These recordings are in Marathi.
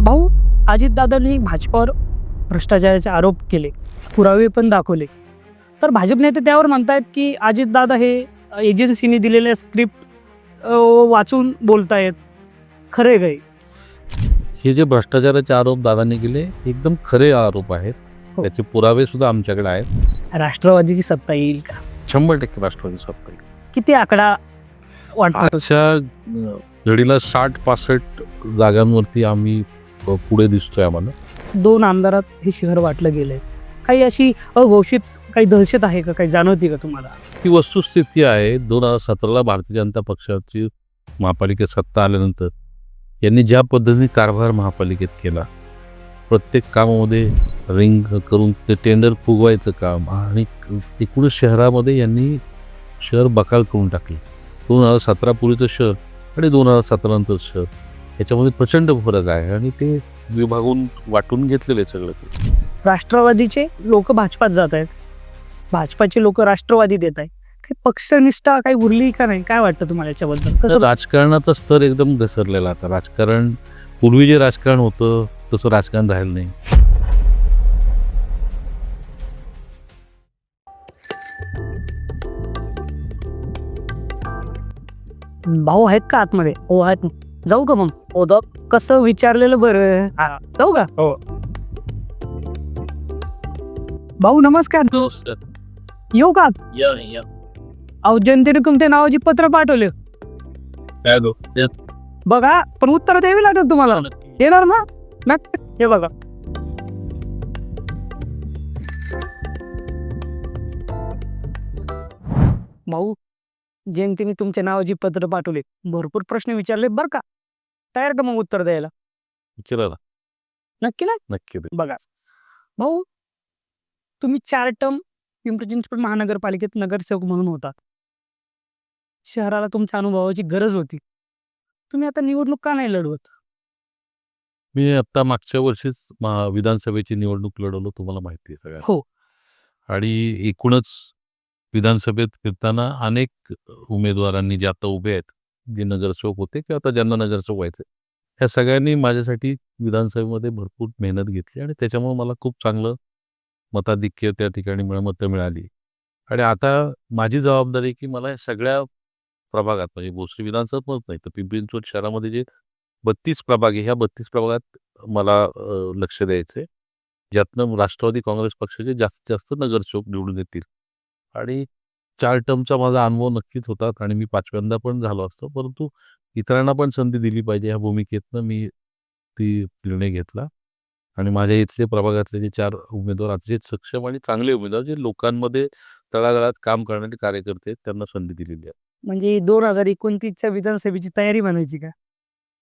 भाऊ अजितदादांनी भाजपावर भ्रष्टाचाराचे आरोप केले पुरावे पण दाखवले. तर भाजप नेते त्यावर म्हणतायत की अजितदादा हे एजन्सीने दिलेल्या स्क्रिप्ट वाचून बोलतायत. खरे गाई हे? जे भ्रष्टाचाराचे आरोप दादांनी केले एकदम खरे आरोप आहेत. हो. त्याचे पुरावे सुद्धा आमच्याकडे आहेत. राष्ट्रवादीची सत्ता येईल का? शंभर टक्के राष्ट्रवादी सत्ता येईल. किती आकडा वाटतो घडीला साठ पासष्ट जागांवरती आम्ही पुढे दिसतोय आम्हाला. दोन आमदारात हे शहर वाटलं गेलंय. काही अशी अघोषित काही दहशत आहे का? काही जाणवते का तुम्हाला? ती वस्तुस्थिती आहे. दोन हजार सतराला भारतीय जनता पक्षाची महापालिकेत सत्ता आल्यानंतर यांनी ज्या पद्धतीने कारभार महापालिकेत केला प्रत्येक कामामध्ये रिंग करून ते टेंडर फुगवायचं काम आणि एकूणच शहरामध्ये यांनी शहर बकाल करून टाकले. दोन हजार सतरापूर्वीचं शहर आणि दोन हजार सतरानंतर शहर. ह्याच्यामध्ये प्रचंड फरक आहे आणि ते विभागून वाटून घेतलेलं सगळं ते. राष्ट्रवादीचे लोक भाजपात जात आहेत. भाजपाचे लोक राष्ट्रवादी देत आहेत. काही पक्षनिष्ठा काही उरली का नाही? काय वाटतं तुम्हाला याच्याबद्दल? कसं राजकारणाचा स्तर एकदम घसरलेला आता. राजकारण पूर्वी जे राजकारण होतं तसं राजकारण राहिलं नाही. भाऊ आहेत का आतमध्ये? हो आहेत जाऊ का मग? हो. कसं विचारलेलं बरं? हा, जाऊ का? हो. भाऊ नमस्कार. येऊ का? अहो जनतेने तुमच्या नावाची पत्र पाठवले. बघा पण उत्तर द्यावी लागेल तुम्हाला. येणार ना? नक्की. हे बघा. भाऊ जयंतीने तुमच्या नावाची पत्र पाठवले. भरपूर प्रश्न विचारले बरं का? तयार का मग उत्तर द्यायला? ना. नक्की ना? नक्की. बघा. भाऊ तुम्ही चार टर्म पिंपरी चिंचवड महानगरपालिकेत नगरसेवक म्हणून होता. शहराला तुमच्या अनुभवाची गरज होती. तुम्ही आता निवडणूक का नाही लढवत? मी आता मागच्या वर्षीच महा- विधानसभेची निवडणूक लढवलो तुम्हाला माहिती आहे सगळ्या हो. आणि एकूणच विधानसभेत फिरताना अनेक उमेदवारांनी जे आता उभे आहेत जे नगरसेवक होते किंवा आता ज्यांना नगरसेवक व्हायचं ह्या सगळ्यांनी माझ्यासाठी विधानसभेमध्ये भरपूर मेहनत घेतली आणि त्याच्यामुळे मला खूप चांगलं मताधिक्य त्या ठिकाणी मिळ मतं मिळाली. आणि आता माझी जबाबदारी की मला या सगळ्या प्रभागात म्हणजे भोसरी विधानसभा नाही तर पिंपरी चिंचवड शहरामध्ये जे बत्तीस प्रभाग आहे ह्या बत्तीस प्रभागात मला लक्ष द्यायचं आहे ज्यातनं राष्ट्रवादी काँग्रेस पक्षाचे जास्तीत जास्त नगरसेवक निवडून येतील. आणि चार टर्मचा माझा अनुभव नक्कीच होता आणि मी पाचव्यांदा पण झालो असतो. परंतु इतरांना पण संधी दिली पाहिजे ह्या भूमिकेतनं मी ती निर्णय घेतला. आणि माझ्या इथले प्रभागातले जे चार उमेदवार अतिशय सक्षम आणि चांगले उमेदवार जे लोकांमध्ये तळागाळात काम करणारे कार्यकर्ते आहेत, त्यांना संधी दिलेली आहे. म्हणजे दोन हजार एकोणतीसच्या विधानसभेची तयारी म्हणायची का?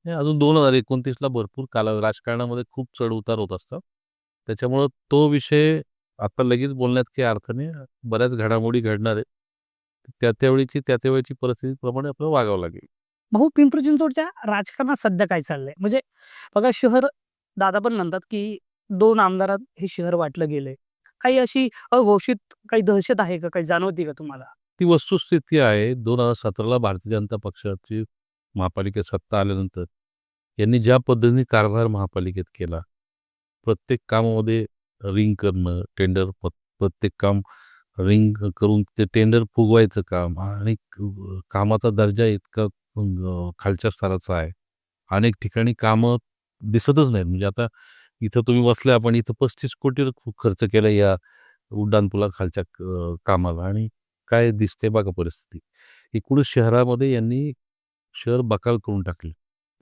हे अजून दोन हजार एकोणतीसला भरपूर काला राजकारणामध्ये खूप चढ उतार होत असतात. त्याच्यामुळं तो विषय आता लगेच बोलण्यात काही अर्थ नाही. बऱ्याच घडामोडी घडणार आहेत. त्या त्यावेळीची त्या त्यावेळीची परिस्थितीप्रमाणे आपल्याला वागावं लागेल. भाऊ पिंपरी चिंचवडच्या राजकारणात सध्या काय चाललंय? म्हणजे बघा शहर दादा पण म्हणतात की दोन आमदारात हे शहर वाटलं गेलंय. काही अशी अघोषित काही दहशत आहे का? काही जाणवते का तुम्हाला? ती वस्तुस्थिती आहे. दोन हजार सतराला भारतीय जनता पक्षाची महापालिकेत सत्ता आल्यानंतर यांनी ज्या पद्धतीने कारभार महापालिकेत केला प्रत्येक कामामध्ये रिंग करणं टेंडर प्रत्येक काम रिंग करून ते टेंडर फुगवायचं काम आणि कामाचा दर्जा इतका खालच्या स्तराचा आहे. अनेक ठिकाणी कामं दिसतच नाहीत. म्हणजे आता इथं तुम्ही बसले आपण इथं पस्तीस कोटी खर्च केला या उड्डाणपुला खालच्या कामाला आणि काय दिसते बघा परिस्थिती. एकूणच शहरामध्ये यांनी शहर बकाल करून टाकले.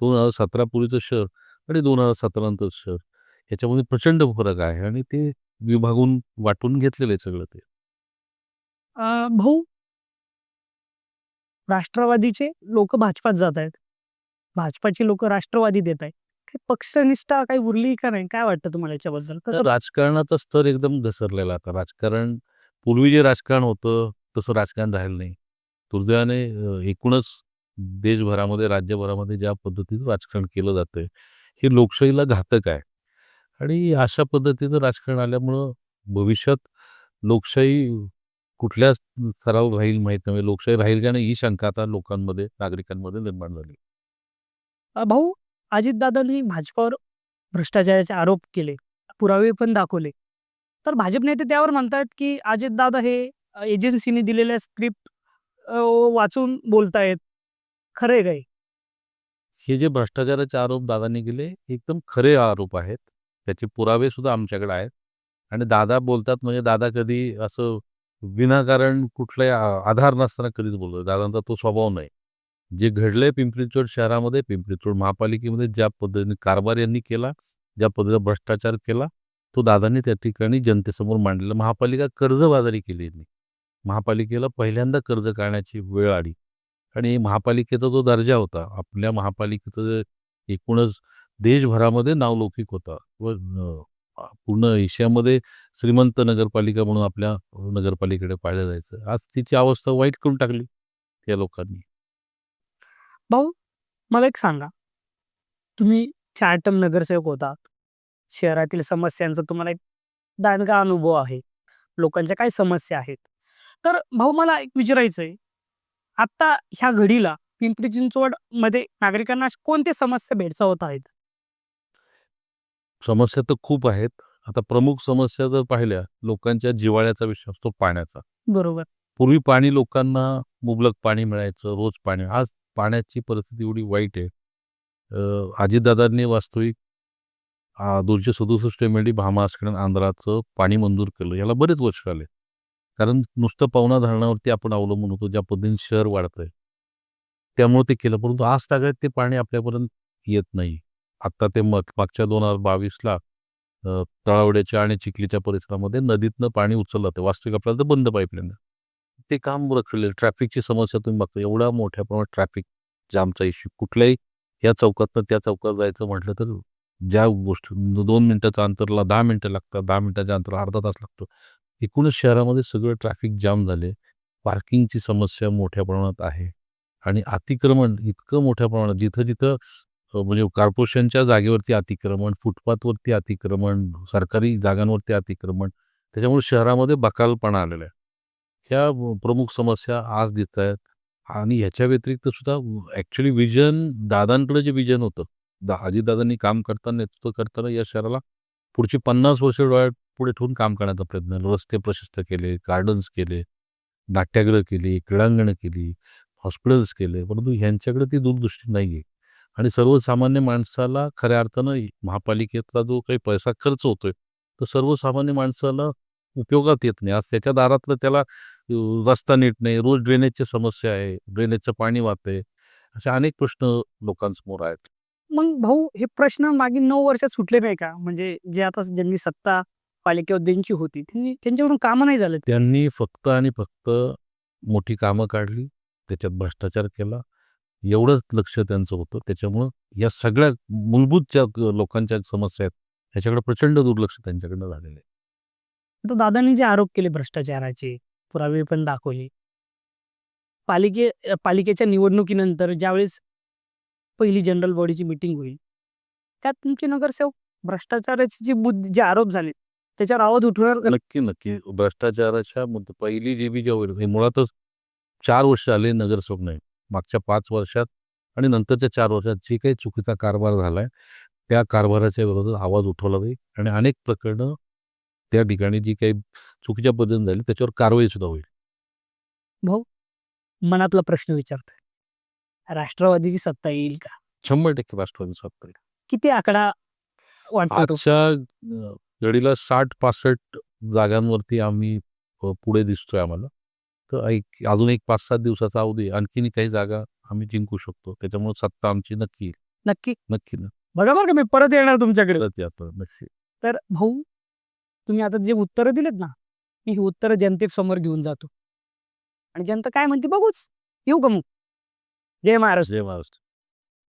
दोन हजार सतरा पूर्वीचं शहर आणि दोन हजार सतरानंतर शहर. याच्यामध्ये प्रचंड फरक आहे आणि ते विभागून वाटून घेतलेलं आहे सगळं ते. भाऊ? राष्ट्रवादीचे लोक भाजपात जात आहेत. भाजपाचे लोक राष्ट्रवादी देत आहेत. पक्षनिष्ठा काही उरली का नाही? काय वाटतं तुम्हाला याच्याबद्दल? कसं? राजकारणाचा स्तर एकदम घसरलेला आता. राजकारण पूर्वी जे राजकारण होतं तसं राजकारण राहिलं नाही. दुर्दैवाने एकूणच देशभरामध्ये राज्यभरामध्ये ज्या पद्धतीनं राजकारण केलं जातं हे लोकशाहीला घातक आहे. आणि अशा पद्धतीनं राजकारण आल्यामुळं भविष्यात लोकशाही कुठल्या स्तरावर राहील माहीत नाही. लोकशाही राहील का नाही ही शंका आता लोकांमध्ये नागरिकांमध्ये निर्माण झाली. भाऊ अजितदादांनी भाजपावर भ्रष्टाचाराचे आरोप केले पुरावे पण दाखवले. तर भाजप नेते त्यावर म्हणतात की अजितदादा हे एजन्सीने दिलेल्या स्क्रिप्ट वाचून बोलतायत. खरे काय हे जे भ्रष्टाचाराचे आरोप दादांनी केले एकदम खरे आरोप आहेत. त्याचे पुरावे सुद्धा आमच्याकडे आहेत. आणि दादा बोलतात म्हणजे दादा कधी असं विनाकारण कुठलाही आ- आधार नसताना कधीच बोलतो दादांचा तो स्वभाव नाही. जे घडलंय पिंपरी चिंचवड शहरामध्ये पिंपरी चिंचवड महापालिकेमध्ये ज्या पद्धतीने कारभार यांनी केला ज्या पद्धतीने भ्रष्टाचार केला तो दादांनी त्या ठिकाणी जनतेसमोर मांडलेला. महापालिका कर्जबाजारी केली यांनी. महापालिकेला पहिल्यांदा कर्ज काढण्याची वेळ आली. आणि महापालिकेचा जो दर्जा होता आपल्या महापालिकेचं एकूणच देशभरामध्ये नावलौकिक होता. व पूर्ण एशियामध्ये श्रीमंत नगरपालिका म्हणून आपल्या नगरपालिकेकडे पाहिलं जायचं. आज तिची अवस्था वाईट करून टाकली त्या लोकांनी. भाऊ मला एक सांगा. तुम्ही चार टर्म नगरसेवक होतात. शहरातील समस्यांचा तुम्हाला एक दांडगा अनुभव आहे. लोकांच्या काय समस्या आहेत. तर भाऊ मला एक विचारायचं आहे आत्ता ह्या घडीला पिंपरी चिंचवडमध्ये नागरिकांना कोणत्या समस्या भेडसावत आहेत? समस्या तर खूप आहेत. आता प्रमुख समस्या जर पाहिल्या लोकांच्या जिवाळ्याचा विषय असतो पाण्याचा. बरोबर. पूर्वी पाणी लोकांना मुबलक पाणी मिळायचं रोज पाणी. आज पाण्याची परिस्थिती एवढी वाईट आहे. अ, अजितदादांनी वास्तविक आ, दोनशे सदुसष्ट एम एल डी आसकडे आंध्राचं पाणी मंजूर केलं. याला बरेच वर्ष आले कारण नुसतं पावना धरणावरती आपण अवलंबून होतो ज्या पद्धतीने शहर वाढतंय. त्यामुळे ते केलं. परंतु आज तागायत ते पाणी आपल्यापर्यंत येत नाही. आत्ता ते मग मागच्या दोन हजार बावीसला तळावड्याच्या आणि चिखलीच्या परिसरामध्ये नदीतनं पाणी उचललं जातं. वास्तविक आपल्याला तर बंद पाईपलाईन ते काम रखडले ट्रॅफिकची समस्या तुम्ही बघता. एवढा मोठ्या प्रमाणात ट्रॅफिक जामचा इश्यू कुठल्याही या चौकातनं त्या चौकात जायचं म्हटलं तर ज्या गोष्ट दोन मिनिटाचं अंतरला दहा मिनटं लागतात. दहा मिनिटाच्या अंतर अर्धा तास लागतो. एकूणच शहरामध्ये सगळं ट्रॅफिक जाम झाले पार्किंगची समस्या मोठ्या प्रमाणात आहे. आणि अतिक्रमण इतकं मोठ्या प्रमाणात जिथं जिथं म्हणजे कॉर्पोरेशनच्या जागेवरती अतिक्रमण फुटपाथवरती अतिक्रमण सरकारी जागांवरती अतिक्रमण त्याच्यामुळे शहरामध्ये बकालपणा आलेला आहे. ह्या प्रमुख समस्या आज दिसत आहेत. आणि ह्याच्या व्यतिरिक्त सुद्धा ॲक्च्युली विजन दादांकडे जे विजन होतं दा अजितदादांनी काम करताना नेतृत्व करताना या शहराला पुढची पन्नास वर्ष डोळ्यात पुढे ठेवून काम करण्याचा प्रयत्न रस्ते प्रशस्त केले गार्डन्स केले नाट्यागृह केली क्रीडांगणं केली हॉस्पिटल्स केले परंतु ह्यांच्याकडे ती दूरदृष्टी नाही आहे आणि सर्वसामान्य माणसाला खऱ्या अर्थानं महापालिकेतला जो काही पैसा खर्च होतोय तर सर्वसामान्य माणसाला उपयोगात येत नाही. आज त्याच्या दारातलं त्याला रस्ता नीट नाही रोज ड्रेनेजची समस्या आहे ड्रेनेजचं पाणी वाहतंय असे अनेक प्रश्न लोकांसमोर आहेत. मग भाऊ हे प्रश्न मागील नऊ वर्षात सुटले नाही का? म्हणजे जे आता ज्यांनी सत्ता पालिकेवर ज्यांची होती त्यांनी त्यांच्याकडून कामं नाही झालं. त्यांनी फक्त आणि फक्त मोठी कामं काढली त्याच्यात भ्रष्टाचार केला एवढंच लक्ष त्यांचं होतं. त्याच्यामुळं या सगळ्या मूलभूत ज्या लोकांच्या समस्या आहेत ह्याच्याकडे प्रचंड दुर्लक्ष त्यांच्याकडनं झालेलं आहे. आता दादांनी जे आरोप केले भ्रष्टाचाराचे पुरावे पण दाखवले. पालिके पालिकेच्या निवडणुकीनंतर ज्यावेळेस पहिली जनरल बॉडीची मिटिंग होईल त्यात तुमचे नगरसेवक भ्रष्टाचाराचे जे मुद्दे जे आरोप झाले त्याच्यावर आवाज उठवणार? नक्की नक्की. भ्रष्टाचाराच्या मुद्दे पहिली जी बी जे होईल हे मुळातच चार वर्ष आले नगरसेवक नाही. मागच्या पाच वर्षात आणि नंतरच्या चार वर्षात जे काही चुकीचा कारभार झालाय त्या कारभाराच्या विरोधात आवाज उठवला जाईल आणि अनेक प्रकरणं त्या ठिकाणी जी काही चुकीच्या पद्धतीने झाली त्याच्यावर कारवाई सुद्धा होईल भाऊ मनातला प्रश्न विचारतोय राष्ट्रवादीची सत्ता येईल का शंभर टक्के राष्ट्रवादी सत्ता येईल. किती आकडा? आजच्या घडीला साठ पासष्ट जागांवरती आम्ही पुढे दिसतोय आम्हाला तर एक अजून एक पाच सात दिवसाचा अवधी आणखीन काही जागा आम्ही जिंकू शकतो. त्याच्यामुळे सत्ता आमची नक्की येईल. नक्की? नक्की ना बघा बरं का? मी परत येणार तुमच्याकडे. नक्की. तर भाऊ तुम्ही आता जे उत्तरं दिलेत ना मी ही उत्तरं जनतेसमोर घेऊन जातो. आणि जनता काय म्हणते? बघूच. येऊ का मग? जय महाराष्ट्र. जय महाराष्ट्र.